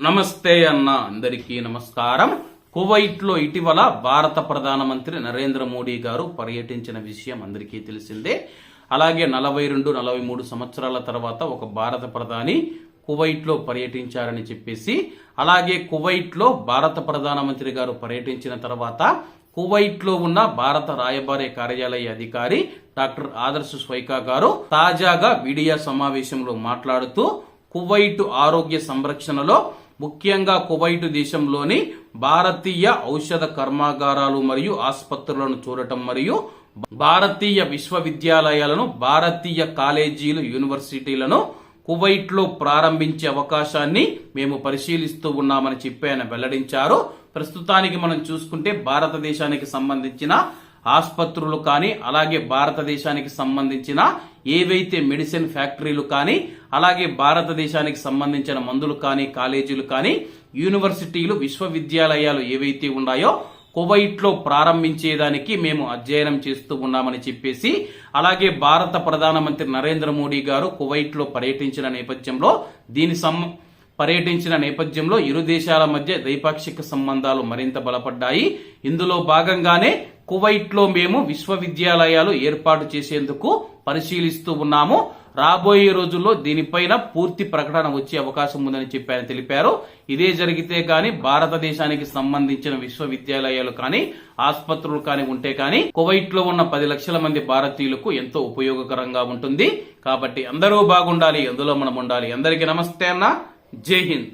నమస్తే అన్న అందరికీ నమస్కారం. కువైట్లో ఇటీవల భారత ప్రధానమంత్రి నరేంద్ర మోడీ గారు పర్యటించిన విషయం అందరికీ తెలిసిందే. అలాగే నలభై రెండు నలభై మూడు సంవత్సరాల తర్వాత ఒక భారత ప్రధాని కువైట్లో పర్యటించారని చెప్పేసి అలాగే కువైట్లో భారత ప్రధానమంత్రి గారు పర్యటించిన తర్వాత కువైట్లో ఉన్న భారత రాయబారి కార్యాలయ అధికారి డాక్టర్ ఆదర్శ్ స్వైకా గారు తాజాగా మీడియా సమావేశంలో మాట్లాడుతూ కువైట్ ఆరోగ్య సంరక్షణలో ముఖ్యంగా కువైటు దేశంలోని భారతీయ ఔషధ కర్మాగారాలు మరియు ఆసుపత్రులను చూడటం మరియు భారతీయ విశ్వవిద్యాలయాలను భారతీయ కాలేజీలు యూనివర్సిటీలను కువైట్లో ప్రారంభించే అవకాశాన్ని మేము పరిశీలిస్తూ ఉన్నామని చెప్పి ఆయన వెల్లడించారు. ప్రస్తుతానికి మనం చూసుకుంటే భారతదేశానికి సంబంధించిన ఆసుపత్రులు కానీ అలాగే భారతదేశానికి సంబంధించిన ఏవైతే మెడిసిన్ ఫ్యాక్టరీలు కానీ అలాగే భారతదేశానికి సంబంధించిన మందులు కానీ కాలేజీలు కానీ యూనివర్సిటీలు విశ్వవిద్యాలయాలు ఏవైతే ఉన్నాయో కువైట్లో ప్రారంభించేదానికి మేము అధ్యయనం చేస్తూ ఉన్నామని చెప్పేసి అలాగే భారత ప్రధానమంత్రి నరేంద్ర మోడీ గారు కువైట్లో పర్యటించిన నేపథ్యంలో దీని సం పర్యటించిన నేపథ్యంలో ఇరు దేశాల మధ్య ద్వైపాక్షిక సంబంధాలు మరింత బలపడ్డాయి. ఇందులో భాగంగానే కువైట్లో మేము విశ్వవిద్యాలయాలు ఏర్పాటు చేసేందుకు పరిశీలిస్తూ ఉన్నాము. రాబోయే రోజుల్లో దీనిపైన పూర్తి ప్రకటన వచ్చే అవకాశం ఉందని చెప్పారని తెలిపారు. ఇదే జరిగితే కానీ భారతదేశానికి సంబంధించిన విశ్వవిద్యాలయాలు కానీ ఆసుపత్రులు కానీ ఉంటే కానీ కువైట్లో ఉన్న పది లక్షల మంది భారతీయులకు ఎంతో ఉపయోగకరంగా ఉంటుంది. కాబట్టి అందరూ బాగుండాలి అందులో మనం ఉండాలి. అందరికీ నమస్తే అన్న. జై హింద్.